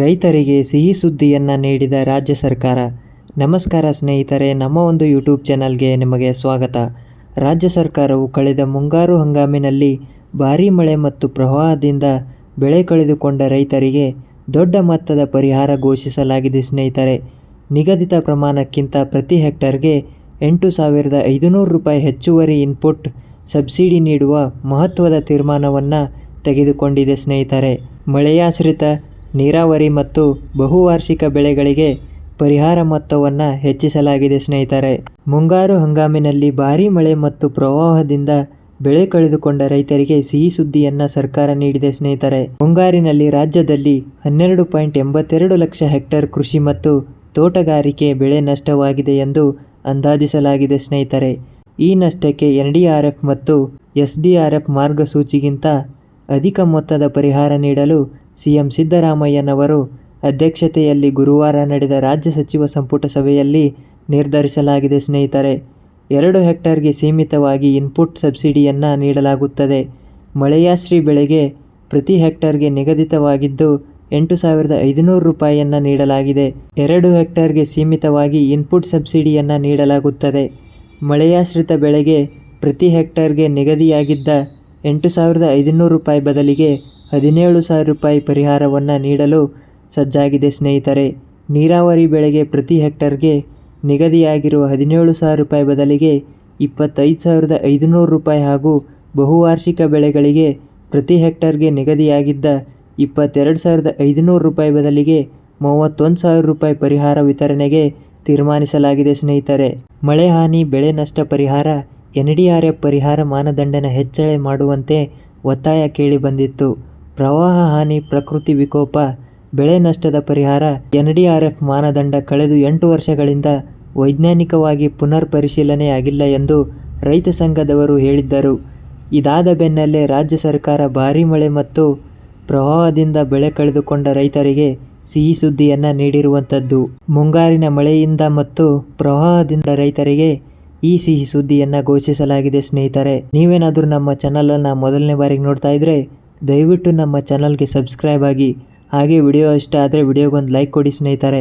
ರೈತರಿಗೆ ಸಿಹಿ ಸುದ್ದಿಯನ್ನು ನೀಡಿದ ರಾಜ್ಯ ಸರ್ಕಾರ. ನಮಸ್ಕಾರ ಸ್ನೇಹಿತರೆ, ನಮ್ಮ ಒಂದು ಯೂಟ್ಯೂಬ್ ಚಾನಲ್ಗೆ ನಿಮಗೆ ಸ್ವಾಗತ. ರಾಜ್ಯ ಸರ್ಕಾರವು ಕಳೆದ ಮುಂಗಾರು ಹಂಗಾಮಿನಲ್ಲಿ ಭಾರೀ ಮಳೆ ಮತ್ತು ಪ್ರವಾಹದಿಂದ ಬೆಳೆ ಕಳೆದುಕೊಂಡ ರೈತರಿಗೆ ದೊಡ್ಡ ಮೊತ್ತದ ಪರಿಹಾರ ಘೋಷಿಸಲಾಗಿದೆ ಸ್ನೇಹಿತರೆ. ನಿಗದಿತ ಪ್ರಮಾಣಕ್ಕಿಂತ ಪ್ರತಿ ಹೆಕ್ಟರ್ಗೆ ಎಂಟು ಸಾವಿರದ ಐದುನೂರು ರೂಪಾಯಿ ಹೆಚ್ಚುವರಿ ಇನ್ಪುಟ್ ಸಬ್ಸಿಡಿ ನೀಡುವ ಮಹತ್ವದ ತೀರ್ಮಾನವನ್ನು ತೆಗೆದುಕೊಂಡಿದೆ ಸ್ನೇಹಿತರೆ. ಮಳೆಯಾಶ್ರಿತ ನೀರಾವರಿ ಮತ್ತು ಬಹುವಾರ್ಷಿಕ ಬೆಳೆಗಳಿಗೆ ಪರಿಹಾರ ಮೊತ್ತವನ್ನು ಹೆಚ್ಚಿಸಲಾಗಿದೆ ಸ್ನೇಹಿತರೆ. ಮುಂಗಾರು ಹಂಗಾಮಿನಲ್ಲಿ ಭಾರೀ ಮಳೆ ಮತ್ತು ಪ್ರವಾಹದಿಂದ ಬೆಳೆ ಕಳೆದುಕೊಂಡ ರೈತರಿಗೆ ಸಿಹಿ ಸುದ್ದಿಯನ್ನು ಸರ್ಕಾರ ನೀಡಿದೆ ಸ್ನೇಹಿತರೆ. ಮುಂಗಾರಿನಲ್ಲಿ ರಾಜ್ಯದಲ್ಲಿ ಹನ್ನೆರಡು ಪಾಯಿಂಟ್ ಎಂಬತ್ತೆರಡು ಲಕ್ಷ ಹೆಕ್ಟೇರ್ ಕೃಷಿ ಮತ್ತು ತೋಟಗಾರಿಕೆ ಬೆಳೆ ನಷ್ಟವಾಗಿದೆ ಎಂದು ಅಂದಾಜಿಸಲಾಗಿದೆ ಸ್ನೇಹಿತರೆ. ಈ ನಷ್ಟಕ್ಕೆ ಎನ್ ಡಿ ಆರ್ ಎಫ್ ಮತ್ತು ಎಸ್ ಡಿ ಆರ್ ಎಫ್ ಮಾರ್ಗಸೂಚಿಗಿಂತ ಅಧಿಕ ಮೊತ್ತದ ಪರಿಹಾರ ನೀಡಲು ಸಿಎಂ ಸಿದ್ದರಾಮಯ್ಯನವರು ಅಧ್ಯಕ್ಷತೆಯಲ್ಲಿ ಗುರುವಾರ ನಡೆದ ರಾಜ್ಯ ಸಚಿವ ಸಂಪುಟ ಸಭೆಯಲ್ಲಿ ನಿರ್ಧರಿಸಲಾಗಿದೆ ಸ್ನೇಹಿತರೆ. ಎರಡು ಹೆಕ್ಟೇರ್ಗೆ ಸೀಮಿತವಾಗಿ ಇನ್ಪುಟ್ ಸಬ್ಸಿಡಿಯನ್ನು ನೀಡಲಾಗುತ್ತದೆ. ಮಳೆಯಾಶ್ರಿ ಬೆಳೆಗೆ ಪ್ರತಿ ಹೆಕ್ಟೇರ್ಗೆ ನಿಗದಿತವಾಗಿದ್ದು ಎಂಟು ಸಾವಿರದ ಐದುನೂರು ರೂಪಾಯಿಯನ್ನು ನೀಡಲಾಗಿದೆ. ಎರಡು ಹೆಕ್ಟೇರ್ಗೆ ಸೀಮಿತವಾಗಿ ಇನ್ಪುಟ್ ಸಬ್ಸಿಡಿಯನ್ನು ನೀಡಲಾಗುತ್ತದೆ. ಮಳೆಯಾಶ್ರಿತ ಬೆಳೆಗೆ ಪ್ರತಿ ಹೆಕ್ಟೇರ್ಗೆ ನಿಗದಿಯಾಗಿದ್ದ ಎಂಟು ಸಾವಿರದ ಐದುನೂರು ರೂಪಾಯಿ ಬದಲಿಗೆ ಹದಿನೇಳು ಸಾವಿರ ರೂಪಾಯಿ ಪರಿಹಾರವನ್ನು ನೀಡಲು ಸಜ್ಜಾಗಿದೆ ಸ್ನೇಹಿತರೆ. ನೀರಾವರಿ ಬೆಳೆಗೆ ಪ್ರತಿ ಹೆಕ್ಟರ್ಗೆ ನಿಗದಿಯಾಗಿರುವ ಹದಿನೇಳು ಸಾವಿರ ರೂಪಾಯಿ ಬದಲಿಗೆ ಇಪ್ಪತ್ತೈದು ಸಾವಿರದ ಐದುನೂರು ರೂಪಾಯಿ ಹಾಗೂ ಬಹುವಾರ್ಷಿಕ ಬೆಳೆಗಳಿಗೆ ಪ್ರತಿ ಹೆಕ್ಟರ್ಗೆ ನಿಗದಿಯಾಗಿದ್ದ ಇಪ್ಪತ್ತೆರಡು ಸಾವಿರದ ಐದುನೂರು ರೂಪಾಯಿ ಬದಲಿಗೆ ಮೂವತ್ತೊಂದು ಸಾವಿರ ರೂಪಾಯಿ ಪರಿಹಾರ ವಿತರಣೆಗೆ ತೀರ್ಮಾನಿಸಲಾಗಿದೆ ಸ್ನೇಹಿತರೆ. ಮಳೆ ಹಾನಿ, ಬೆಳೆ ನಷ್ಟ ಪರಿಹಾರ ಎನ್ ಡಿ ಆರ್ ಎಫ್ ಪರಿಹಾರ ಮಾನದಂಡನ ಹೆಚ್ಚಳ ಮಾಡುವಂತೆ ಒತ್ತಾಯ ಕೇಳಿಬಂದಿತ್ತು ಪ್ರವಾಹ ಹಾನಿ ಪ್ರಕೃತಿ ವಿಕೋಪ, ಬೆಳೆ ನಷ್ಟದ ಪರಿಹಾರ ಎನ್ಡಿಆರ್ಎಫ್ ಮಾನದಂಡ ಕಳೆದು ಎಂಟು ವರ್ಷಗಳಿಂದ ವೈಜ್ಞಾನಿಕವಾಗಿ ಪುನರ್ ಪರಿಶೀಲನೆಯಾಗಿಲ್ಲ ಎಂದು ರೈತ ಸಂಘದವರು ಹೇಳಿದ್ದರು. ಇದಾದ ಬೆನ್ನಲ್ಲೇ ರಾಜ್ಯ ಸರ್ಕಾರ ಭಾರೀ ಮಳೆ ಮತ್ತು ಪ್ರವಾಹದಿಂದ ಬೆಳೆ ಕಳೆದುಕೊಂಡ ರೈತರಿಗೆ ಸಿಹಿ ಸುದ್ದಿಯನ್ನು ನೀಡಿರುವಂಥದ್ದು. ಮುಂಗಾರಿನ ಮಳೆಯಿಂದ ಮತ್ತು ಪ್ರವಾಹದಿಂದ ರೈತರಿಗೆ ಈ ಸಿಹಿ ಸುದ್ದಿಯನ್ನು ಘೋಷಿಸಲಾಗಿದೆ ಸ್ನೇಹಿತರೆ. ನೀವೇನಾದರೂ ನಮ್ಮ ಚಾನಲನ್ನು ಮೊದಲನೇ ಬಾರಿಗೆ ನೋಡ್ತಾ ಇದ್ದರೆ ದಯವಿಟ್ಟು ನಮ್ಮ ಚಾನಲ್ಗೆ ಸಬ್ಸ್ಕ್ರೈಬ್ ಆಗಿ ಹಾಗೆ ವಿಡಿಯೋ ಇಷ್ಟ ಆದರೆ ವಿಡಿಯೋಗೊಂದು ಲೈಕ್ ಕೊಡಿ ಸ್ನೇಹಿತರೆ.